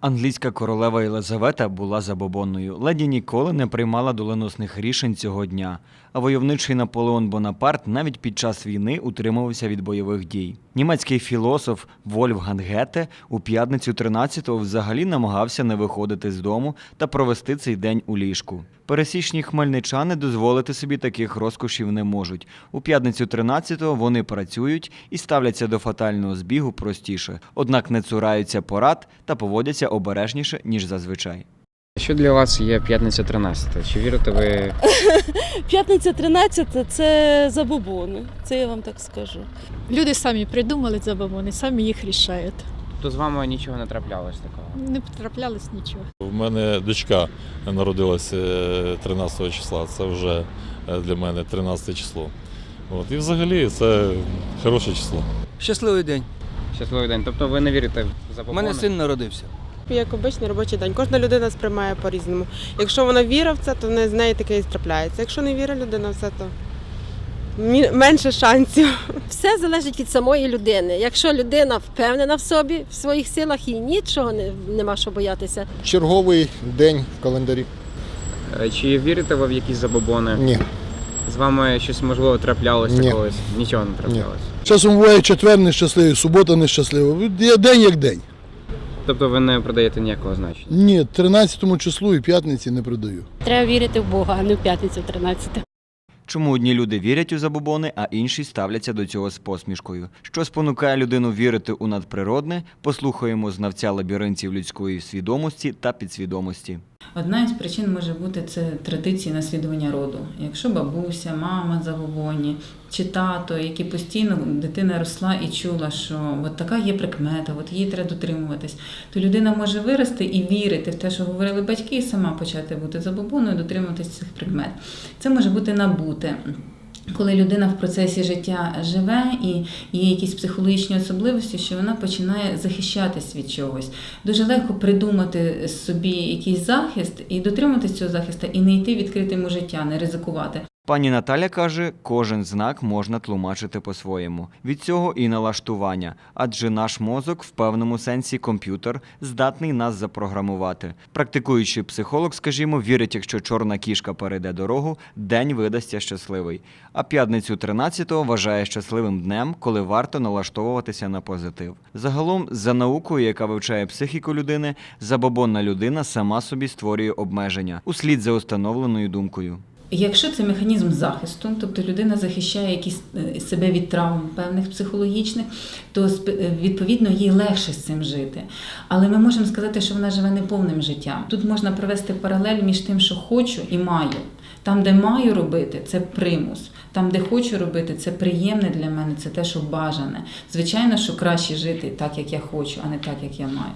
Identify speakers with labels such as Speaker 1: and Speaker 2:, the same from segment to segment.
Speaker 1: Англійська королева Єлизавета була забобонною. Леді ніколи не приймала доленосних рішень цього дня. А войовничий Наполеон Бонапарт навіть під час війни утримувався від бойових дій. Німецький філософ Вольфганг Гете у п'ятницю 13-го взагалі намагався не виходити з дому та провести цей день у ліжку. Пересічні хмельничани дозволити собі таких розкошів не можуть. У п'ятницю 13-го вони працюють і ставляться до фатального збігу простіше, однак не цураються порад та поводяться обережніше ніж зазвичай.
Speaker 2: Що для вас є п'ятниця 13? Чи вірите ви?
Speaker 3: П'ятниця 13 це забобони. Це я вам так скажу.
Speaker 4: Люди самі придумали забобони, самі їх рішають.
Speaker 2: То з вами нічого не траплялось такого?
Speaker 4: Не потраплялось нічого.
Speaker 5: У мене дочка народилася е, 13 числа. Це вже е, для мене 13 число. От. І взагалі це хороше число.
Speaker 6: Щасливий день.
Speaker 2: Щасливий день. Тобто ви не вірите в
Speaker 6: У мене син народився.
Speaker 7: Як обичний робочий день. Кожна людина сприймає по-різному. Якщо вона вірить в це, то не з неї таке і трапляється. Якщо не вірить людина в це, то менше шансів.
Speaker 8: Все залежить від самої людини. Якщо людина впевнена в собі, в своїх силах, їй нічого не, нема що боятися.
Speaker 9: черговий день в календарі.
Speaker 2: Е, Чи вірите ви в якісь забобони?
Speaker 9: Ні.
Speaker 2: З вами щось можливо траплялось
Speaker 9: Ні.
Speaker 2: колись? Нічого не траплялось.
Speaker 10: Часом буває четвер нещасливий, субота нещаслива. Є день як день.
Speaker 2: Тобто ви не продаєте ніякого значення?
Speaker 10: Ні, 13 числу і п'ятниці не продаю.
Speaker 3: Треба вірити в Бога, а не в п'ятницю 13.
Speaker 1: Чому одні люди вірять у забобони, а інші ставляться до цього з посмішкою? Що спонукає людину вірити у надприродне? Послухаємо знавця лабіринтів людської свідомості та підсвідомості.
Speaker 11: Одна із причин може бути це традиції наслідування роду. Якщо бабуся, мама забобонні чи тато, які постійно дитина росла і чула, що от така є прикмета, от її треба дотримуватись, то людина може вирости і вірити в те, що говорили батьки, і сама почати бути забобоною, дотримуватись цих прикмет. Це може бути набуте. Коли людина в процесі життя живе і є якісь психологічні особливості, що вона починає захищатись від чогось. Дуже легко придумати собі якийсь захист і дотриматись цього захисту, і не йти відкритим у життя, не ризикувати.
Speaker 1: Пані Наталя каже, кожен знак можна тлумачити по-своєму. Від цього і налаштування, адже наш мозок в певному сенсі комп'ютер здатний нас запрограмувати. Практикуючий психолог, скажімо, вірить, якщо чорна кішка перейде дорогу, день видасться щасливий. А п'ятницю 13-го вважає щасливим днем, коли варто налаштовуватися на позитив. Загалом, за наукою, яка вивчає психіку людини, забобонна людина сама собі створює обмеження услід за установленою думкою.
Speaker 11: Якщо це механізм захисту, тобто людина захищає якісь е, себе від травм певних психологічних, то е, відповідно їй легше з цим жити. Але ми можемо сказати, що вона живе неповним життям. Тут можна провести паралель між тим, що хочу і маю. Там, де маю робити, це примус. Там, де хочу робити, це приємне для мене, це те, що бажане. Звичайно, що краще жити так, як я хочу, а не так, як я маю.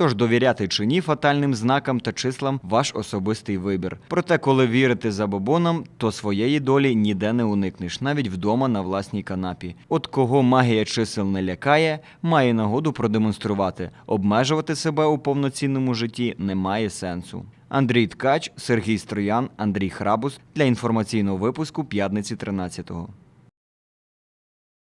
Speaker 1: Тож довіряти чи ні фатальним знакам та числам ваш особистий вибір. Проте, коли вірити забобонам, то своєї долі ніде не уникнеш, навіть вдома на власній канапі. От кого магія чисел не лякає, має нагоду продемонструвати. Обмежувати себе у повноцінному житті немає сенсу. Андрій Ткач, Сергій Строян, Андрій Храбус для інформаційного випуску п'ятниці 13-го.